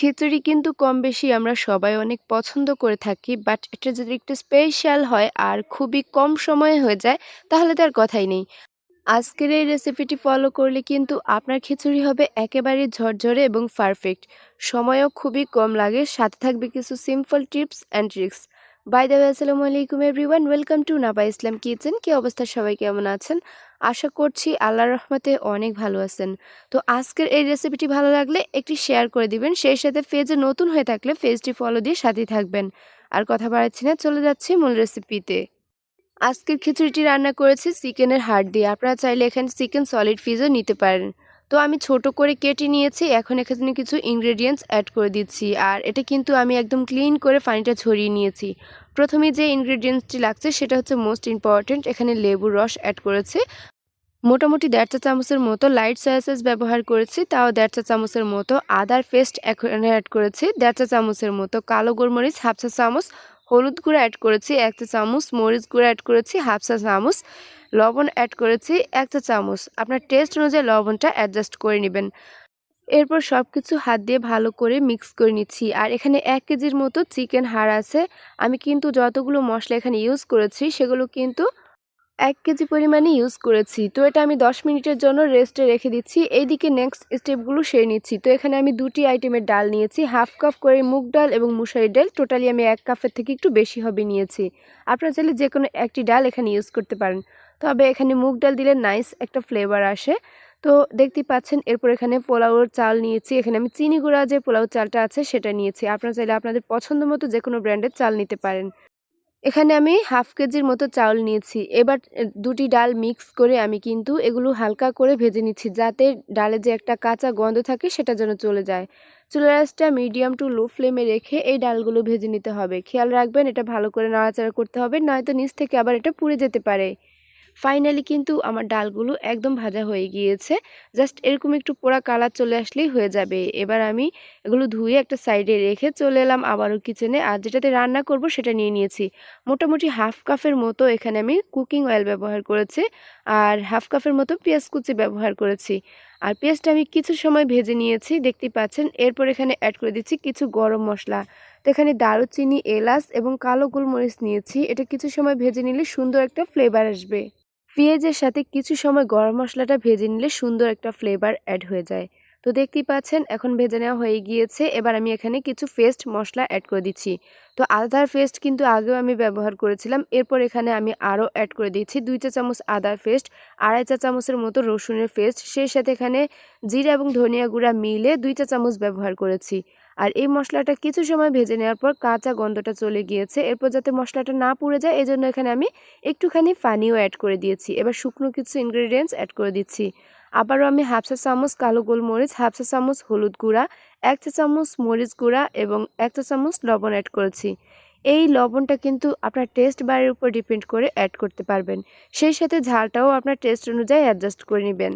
খিচুড়ি কিন্তু কম বেশি আমরা সবাই অনেক পছন্দ করে থাকি বাট এটা যদি একটু স্পেশাল হয় আর খুবই কম সময়ে হয়ে যায়, তাহলে তার কথাই নেই। আজকের এই রেসিপিটি ফলো করলে কিন্তু আপনার খিচুড়ি হবে একেবারে ঝরঝরে এবং পারফেক্ট সময়ও খুবই কম লাগে, সাথে থাকবে কিছু simple tips and tricks bye আসসালামু আলাইকুম everyone welcome to Naba Islam kitchen কি অবস্থা? সবাই কেমন আছেন? আশা করছি আল্লাহর রহমতে অনেক ভালো আছেন। তো আজকের এই রেসিপিটি ভালো লাগলে একটি শেয়ার করে দিবেন। সেই সাথে পেজে নতুন হয়ে থাকলে পেজটি ফলো দিয়ে সাথেই থাকবেন। আর কথা বাড়াচ্ছি না, চলে যাচ্ছি মূল রেসিপিতে আজকের খিচুড়িটি রান্না করেছি চিকেনের হাড় দিয়ে। আপনারা চাইলে এখানে চিকেন সলিড ফিজও নিতে পারেন। তো আমি ছোট করে কেটে নিয়েছি, এখন এখানে কিছু ইনগ্রেডিয়েন্টস অ্যাড করে দিচ্ছি। আর এটা কিন্তু আমি একদম ক্লিন করে পানিটা ছড়িয়ে নিয়েছি। প্রথমে যে ইনগ্রেডিয়েন্টসটি লাগছে, সেটা হচ্ছে মোস্ট ইম্পর্ট্যান্ট এখানে লেবুর রস অ্যাড করেছে। মোটামুটি দেড় চা চামচের মতো লাইট সয়াসেস ব্যবহার করেছি, তাও দেড় চা চামচের মতো আদার পেস্ট এখানে অ্যাড করেছি। দেড় চা চামচের মতো কালো গোলমরিচ, হাফ চা চামচ হলুদ গুঁড়ো অ্যাড করেছি, এক চা চামচ মরিচ গুঁড়ো অ্যাড করেছি, হাফ চা চামচ লবণ অ্যাড করেছি এক চা চামচ। আপনার টেস্ট অনুযায়ী লবণটা অ্যাডজাস্ট করে নেবেন। এরপর সব কিছু হাত দিয়ে ভালো করে মিক্স করে নিচ্ছি। আর এখানে এক কেজির মতো চিকেন হাড় আছে। আমি কিন্তু যতগুলো মশলা এখানে ইউজ করেছি, সেগুলো কিন্তু এক কেজি পরিমাণে ইউজ করেছি। তো এটা আমি দশ মিনিটের জন্য রেস্টে রেখে দিচ্ছি। এইদিকে নেক্সট স্টেপগুলো সেরে নিচ্ছি। তো এখানে আমি দুটি আইটেমের ডাল নিয়েছি। হাফ কাপ করে মুগ ডাল এবং মুসারি ডাল। টোটালি আমি এক কাপের থেকে একটু বেশি হবে নিয়েছি। আপনারা চাইলে যে কোনো একটি ডাল এখানে ইউজ করতে পারেন। তবে এখানে মুগ ডাল দিলে নাইস একটা ফ্লেভার আসে। তো দেখতেই পাচ্ছেন, এরপর এখানে পোলাওর চাল নিয়েছি। এখানে আমি চিনি গুঁড়া যে পোলাও চালটা আছে, সেটা নিয়েছি। আপনারা চাইলে আপনাদের পছন্দ মতো যে কোনো ব্র্যান্ডের চাল নিতে পারেন। এখানে আমি হাফ কেজির মতো চাউল নিয়েছি। এবার দুটি ডাল মিক্স করে আমি কিন্তু এগুলো হালকা করে ভেজে নিচ্ছি, যাতে ডালে যে একটা কাঁচা গন্ধ থাকে, সেটা যেন চলে যায়। চুলার আঁচটা মিডিয়াম টু লো ফ্লেমে রেখে এই ডালগুলো ভেজে নিতে হবে। খেয়াল রাখবেন, এটা ভালো করে নাড়াচাড়া করতে হবে, নয়তো নিচ থেকে আবার এটা পুড়ে যেতে পারে। ফাইনালি কিন্তু আমার ডালগুলো একদম ভাজা হয়ে গিয়েছে। জাস্ট এরকম একটু পোড়া কালার চলে আসলেই হয়ে যাবে। এবার আমি এগুলো ধুয়ে একটা সাইডে রেখে চলে এলাম আবারও কিচেনে আর যেটাতে রান্না করব সেটা নিয়ে নিয়েছি। মোটামুটি হাফ কাপের মতো এখানে আমি কুকিং অয়েল ব্যবহার করেছি। আর হাফ কাপের মতো পেঁয়াজ কুচি ব্যবহার করেছি। আর পেঁয়াজটা আমি কিছু সময় ভেজে নিয়েছি। দেখতে পাচ্ছেন, এরপর এখানে অ্যাড করে দিচ্ছি কিছু গরম মশলা। তো এখানে দারুচিনি, এলাচ এবং কালো গোলমরিচ নিয়েছি। এটা কিছু সময় ভেজে নিলে সুন্দর একটা ফ্লেভার আসবে। পেঁয়াজের সাথে কিছু সময় গরম মশলাটা ভেজে নিলে সুন্দর একটা ফ্লেভার অ্যাড হয়ে যায়। তো দেখতেই পাচ্ছেন, এখন ভেজে নেওয়া হয়ে গিয়েছে। এবার আমি এখানে কিছু পেস্ট মশলা অ্যাড করে দিচ্ছি। তো আদার পেস্ট কিন্তু আগেও আমি ব্যবহার করেছিলাম। এরপর এখানে আমি আরও অ্যাড করে দিচ্ছি দুই চা চামচ আদার পেস্ট আড়াই চা চামচের মতো রসুনের পেস্ট সেই সাথে এখানে জিরা এবং ধনিয়া গুঁড়া মিলে দুই চা চামচ ব্যবহার করেছি। আর এই মশলাটা কিছু সময় ভেজে নেওয়ার পর কাঁচা গন্ধটা চলে গিয়েছে। এরপর যাতে মশলাটা না পুড়ে যায় এই জন্য এখানে আমি একটুখানি পানিও অ্যাড করে দিয়েছি। এবার শুকনো কিছু ইনগ্রেডিয়েন্টস অ্যাড করে দিচ্ছি। আবারও আমি হাফ চা চামচ কালো গোলমরিচ, হাফ চা চামচ হলুদ গুঁড়া, এক চা চামচ মরিচ গুঁড়া এবং এক চা চামচ লবণ অ্যাড করেছি। এই লবণটা কিন্তু আপনার টেস্ট বারের উপর ডিপেন্ড করে অ্যাড করতে পারবেন। সেই সাথে ঝালটাও আপনার টেস্ট অনুযায়ী অ্যাডজাস্ট করে নেবেন।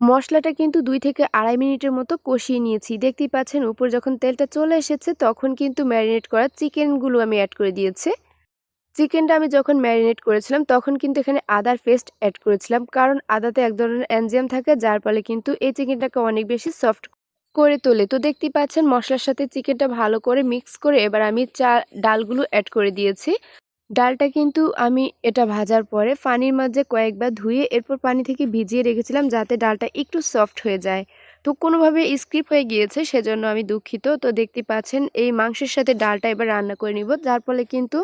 মশলাটা কিন্তু দুই থেকে আড়াই মিনিটের মতো কষিয়ে নিয়েছি। দেখতেই পাচ্ছেন, উপর যখন তেলটা চলে এসেছে, তখন কিন্তু ম্যারিনেট করা চিকেনগুলো আমি অ্যাড করে দিয়েছি। চিকেনটা আমি যখন ম্যারিনেট করেছিলাম, তখন কিন্তু এখানে আদার পেস্ট অ্যাড করেছিলাম। কারণ আদাতে এক ধরনের অ্যানজিয়াম থাকে, যার ফলে কিন্তু এই চিকেনটাকে অনেক বেশি সফট করে তোলে। তো দেখতেই পাচ্ছেন, মশলার সাথে চিকেনটা ভালো করে মিক্স করে এবার আমি চা, ডালগুলো অ্যাড করে দিয়েছি। ডালটা কিন্তু আমি এটা ভাজার পরে পানির মাঝে কয়েকবার ধুয়ে এরপর পানি থেকে ভিজিয়ে রেখেছিলাম, যাতে ডালটা একটু সফট হয়ে যায়। তো কোনোভাবে স্ক্রিপ হয়ে গিয়েছে, সেজন্য আমি দুঃখিত। তো দেখতে পাচ্ছেন, এই মাংসের সাথে ডালটা এবার রান্না করে নিব। যার ফলে কিন্তু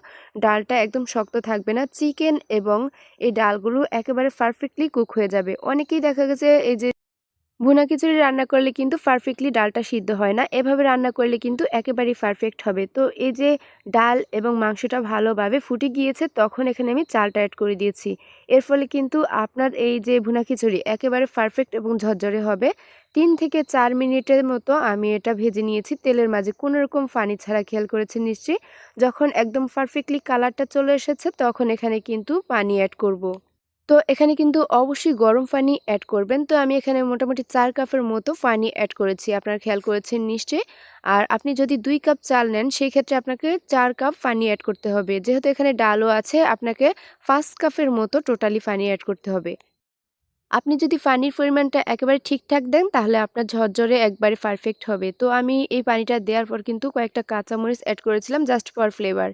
ডালটা একদম শক্ত থাকবে না। চিকেন এবং এই ডালগুলো একেবারে পারফেক্টলি কুক হয়ে যাবে। অনেকেই দেখা গেছে, এই যে ভুনা খিচুড়ি রান্না করলে কিন্তু পারফেক্টলি ডালটা সিদ্ধ হয় না। এভাবে রান্না করলে কিন্তু একেবারেই পারফেক্ট হবে। তো এই যে ডাল এবং মাংসটা ভালোভাবে ফুটে গিয়েছে, তখন এখানে আমি চালটা অ্যাড করে দিয়েছি। এর ফলে কিন্তু আপনার এই যে ভুনা খিচুড়ি একেবারে পারফেক্ট এবং ঝরঝরে হবে। তিন থেকে চার মিনিটের মতো আমি এটা ভেজে নিয়েছি তেলের মাঝে। কোনো রকম পানি ছাড়া খেয়াল করেছে নিশ্চয়ই? যখন একদম পারফেক্টলি কালারটা চলে এসেছে, তখন এখানে কিন্তু পানি অ্যাড করব। তো এখানে কিন্তু অবশ্যই গরম পানি অ্যাড করবেন তো আমি এখানে মোটামুটি চার কাপের মতো পানি অ্যাড করেছি, আপনারা খেয়াল করেছেন নিশ্চয়ই আর আপনি যদি দুই কাপ চাল নেন, সেই ক্ষেত্রে আপনাকে চার কাপ পানি অ্যাড করতে হবে যেহেতু এখানে ডালও আছে, আপনাকে পাঁচ কাপের মতো টোটালি পানি অ্যাড করতে হবে আপনি যদি পানির পরিমাণটা একেবারে ঠিকঠাক দেন, তাহলে আপনার ঝরঝরে একবারে পারফেক্ট হবে। তো আমি এই পানিটা দেওয়ার পর কিন্তু কয়েকটা কাঁচামরিচ অ্যাড করেছিলাম জাস্ট ফর ফ্লেভার।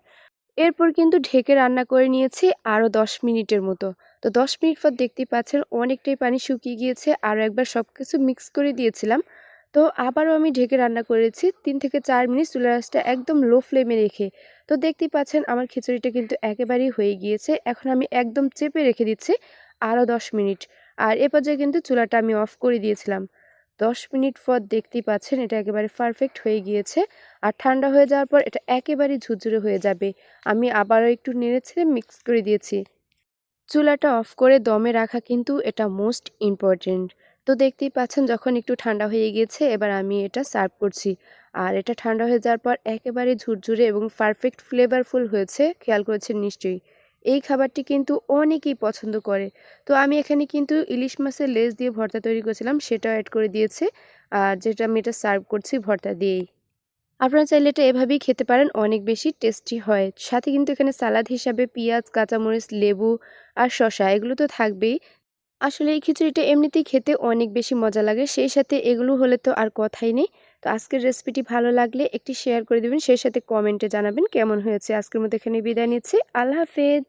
এরপর কিন্তু ঢেকে রান্না করে নিয়েছি আরও ১০ মিনিটের মতো। তো ১০ মিনিট পর দেখতেই পাচ্ছেন অনেকটাই পানি শুকিয়ে গিয়েছে। আরও একবার সব কিছু মিক্স করে দিয়েছিলাম। তো আবারও আমি ঢেকে রান্না করেছি তিন থেকে চার মিনিট চুলা আঁচটা একদম লো ফ্লেমে রেখে। তো দেখতেই পাচ্ছেন আমার খিচুড়িটা কিন্তু একেবারেই হয়ে গিয়েছে। এখন আমি একদম চেপে রেখে দিচ্ছি আরও ১০ মিনিট। আর এ পর্যায়ে কিন্তু চুলাটা আমি অফ করে দিয়েছিলাম। ১০ মিনিট পর দেখতেই পাচ্ছেন এটা একেবারে পারফেক্ট হয়ে গিয়েছে। আর ঠান্ডা হয়ে যাওয়ার পর এটা একেবারেই ঝুরঝুরে হয়ে যাবে। আমি আবারও একটু নেড়েছেড়ে মিক্স করে দিয়েছি। চুলাটা অফ করে দমে রাখা কিন্তু এটা মোস্ট ইম্পর্টেন্ট। তো দেখতেই পাচ্ছেন যখন একটু ঠান্ডা হয়ে গিয়েছে, এবার আমি এটা সার্ভ করছি। আর এটা ঠান্ডা হয়ে যাওয়ার পর একেবারে ঝুরঝুরে এবং পারফেক্ট ফ্লেভারফুল হয়েছে, খেয়াল করেছেন নিশ্চয়ই। এই খাবারটি কিন্তু অনেকেই পছন্দ করে। তো আমি এখানে কিন্তু ইলিশ মাছের লেজ দিয়ে ভর্তা তৈরি করেছিলাম, সেটাও অ্যাড করে দিয়েছে আর যেটা আমি এটা সার্ভ করছি ভর্তা দিয়েই। আপনারা চাইলে এটা এভাবেই খেতে পারেন অনেক বেশি টেস্টি হয়। সাথে কিন্তু এখানে সালাদ হিসাবে পেঁয়াজ, কাঁচামরিচ, লেবু আর শশা এগুলো তো থাকবেই। আসলে এই খিচুড়িটা এমনিতেই খেতে অনেক বেশি মজা লাগে। সেই সাথে এগুলো হলে তো আর কথাই নেই। তো আজকের রেসিপিটি ভালো লাগলে একটি শেয়ার করে দিবেন। সেই সাথে কমেন্টে জানাবেন কেমন হয়েছে। আজকের মতো এখানে বিদায় নিচ্ছি। আল্লাহ হাফেজ।